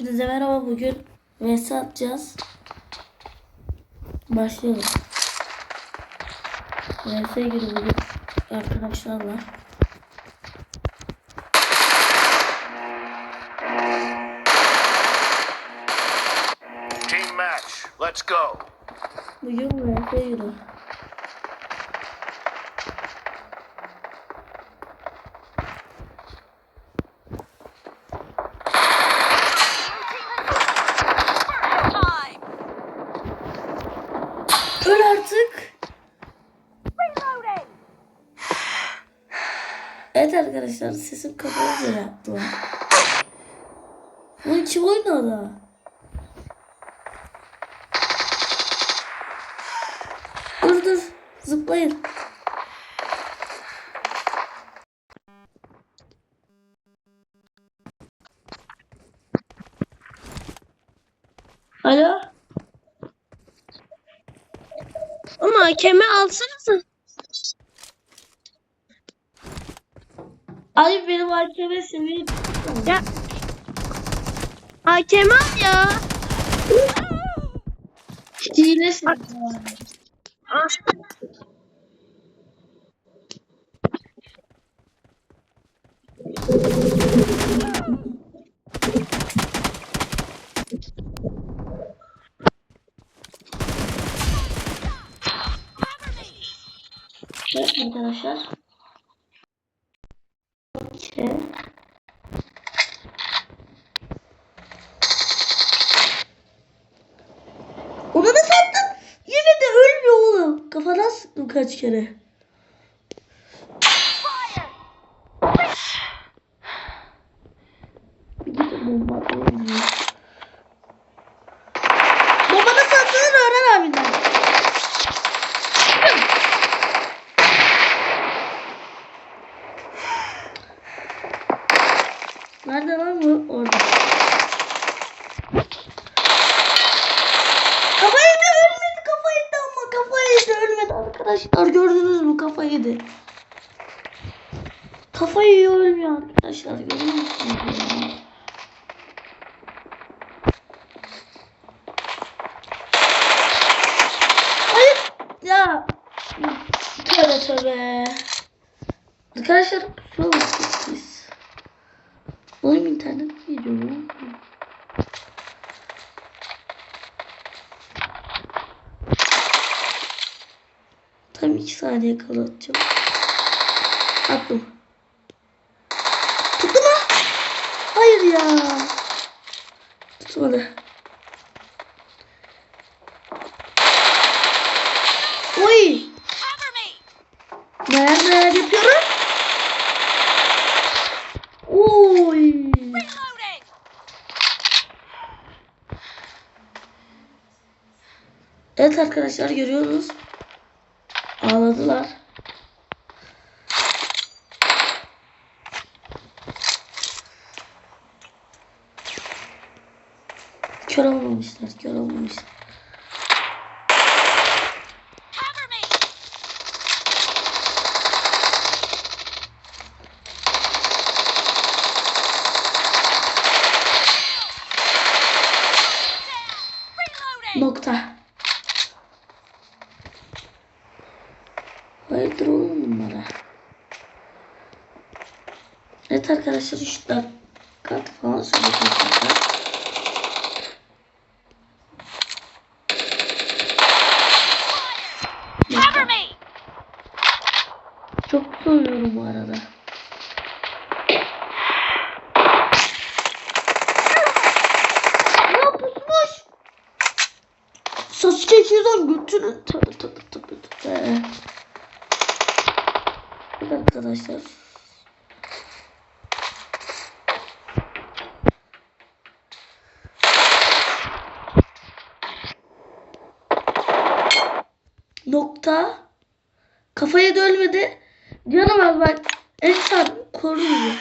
Hepinize merhaba bugün vs atacağız. Başlayalım. vs giriyor bugün arkadaşlarla. Team match. Let's go. Bugün vs giriyor. Evet arkadaşlar sesim kapalı böyle yaptı. Bunun kim oynadı? Dur dur zıplayın. Alo? Ama hakemi alsanıza. Ay benim hakeme seviye Ya. Hakemi al ya. hilesin. Ah. Arkadaşlar. Kaç kere. Bir gidin bomba atmayı Bomba nasıl atılır öğren abinden. Nerede lan bu? Orada. Kafa yedi ölmedi kafa yedi ama kafa yedi ölmedi arkadaşlar gördünüz mü kafa yedi. Yiyor ölmüyor arkadaşlar görüyor musunuz? Hayır ya. Tövbe tövbe. Arkadaşlar kusura bakmayın biz. Oğlum internet gidiyor mu? Tam iki saniye kala atacağım. Attım. Ya. Tutmadı. Oy. Neler neler yapıyorum? Oy. Evet arkadaşlar görüyoruz. Ağladılar. Kör olmamışlar, kör olmamışlar. Cover me. Reloading. Nokta. Hayırdır oğlum bunlara? Evet arkadaşlar 3 dakika falan sürecek mutlaka. Cover me. Çok soruyorum bu arada. Ne pusmuş? Sasuke 210 götünü tabi tabi tabi tabi. Evet arkadaşlar. Nokta. Kafaya dönmedi. Canım az bak. Ensar koruyor.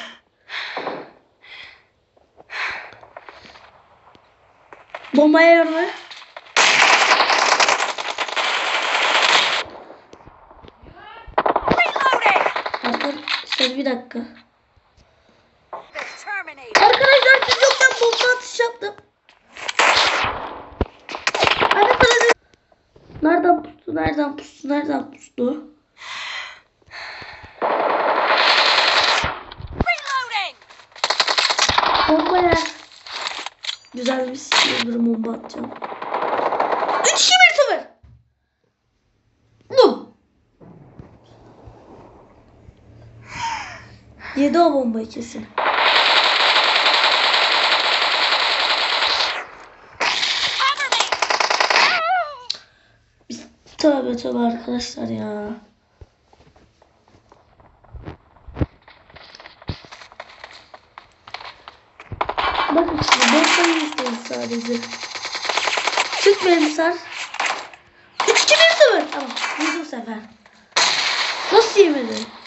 Bombaya yorma. Şey bir dakika. Arkadaşlar siz yoktan bomba atış yaptım. Arkadaşlar nereden pustu nereden pustu nereden pustu? Bombaya güzel bir sürü bomba atacağım. Üç kişi? Yedi o bombayı kesin. Tövbe tövbe arkadaşlar ya. Bakın şimdi bombayı izleyin sadece. Çık benim sar. 3 2 1 0. Tamam. Vurdum sefer. Nasıl yemedi?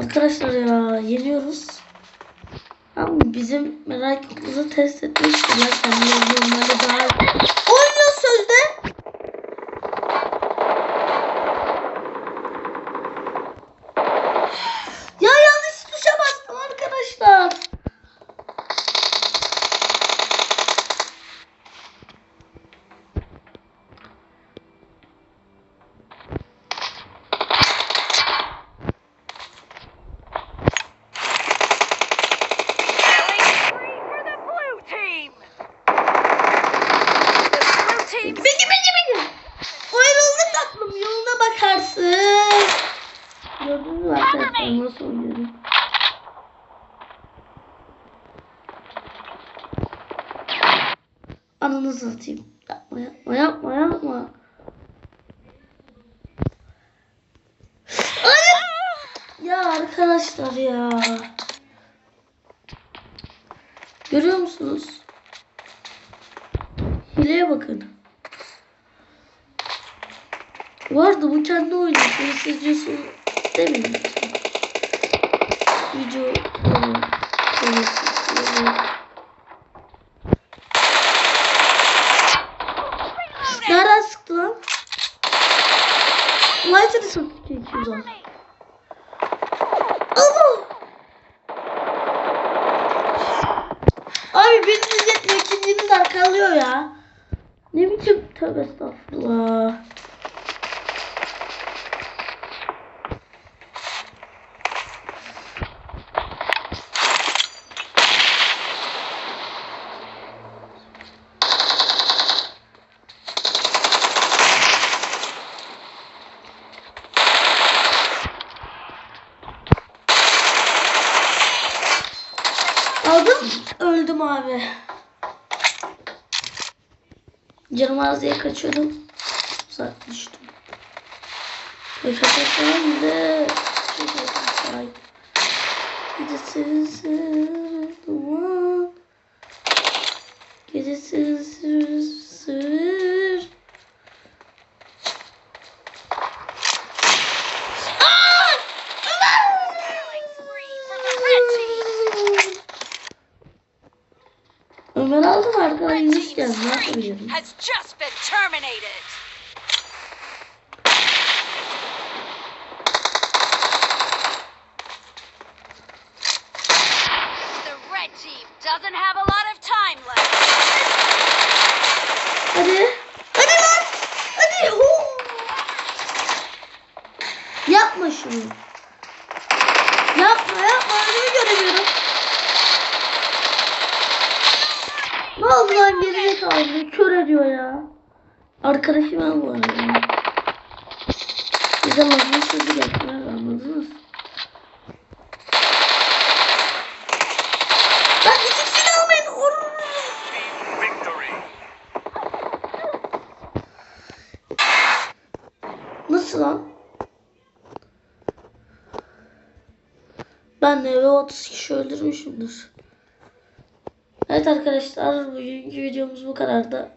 Arkadaşlar ya yeniyoruz. Ama bizim merakımızı test etmiştiler. Kendileri normalde daha nasıl oynuyorum? Ananı satayım. Yapma yapma yapma yapma. Ya arkadaşlar ya. Görüyor musunuz? Hileye bakın. Vardı bu kendi oyunu. Bunu siz diyorsunuz demeyin. Sıktı 200 Cover me! Allah! Abi biriniz yetmiyor ikinciniz arkalıyor ya. Ne biçim tövbe estağfurullah. Canım az diye kaçıyordum. Uzak düştüm. Yaşasın de. Gecesiz duman. Gecesiz sır. Team Sierra has just been terminated. Ne oldu lan geriye kaldı. Kör ediyor ya. Arkadaşım ben bu arada. Bize mazlum sözü yaptılar anladınız. Lan Team victory. Nasıl lan? Ben de eve 30 kişi öldürmüşümdür. Evet arkadaşlar bugünkü videomuz bu kadardı.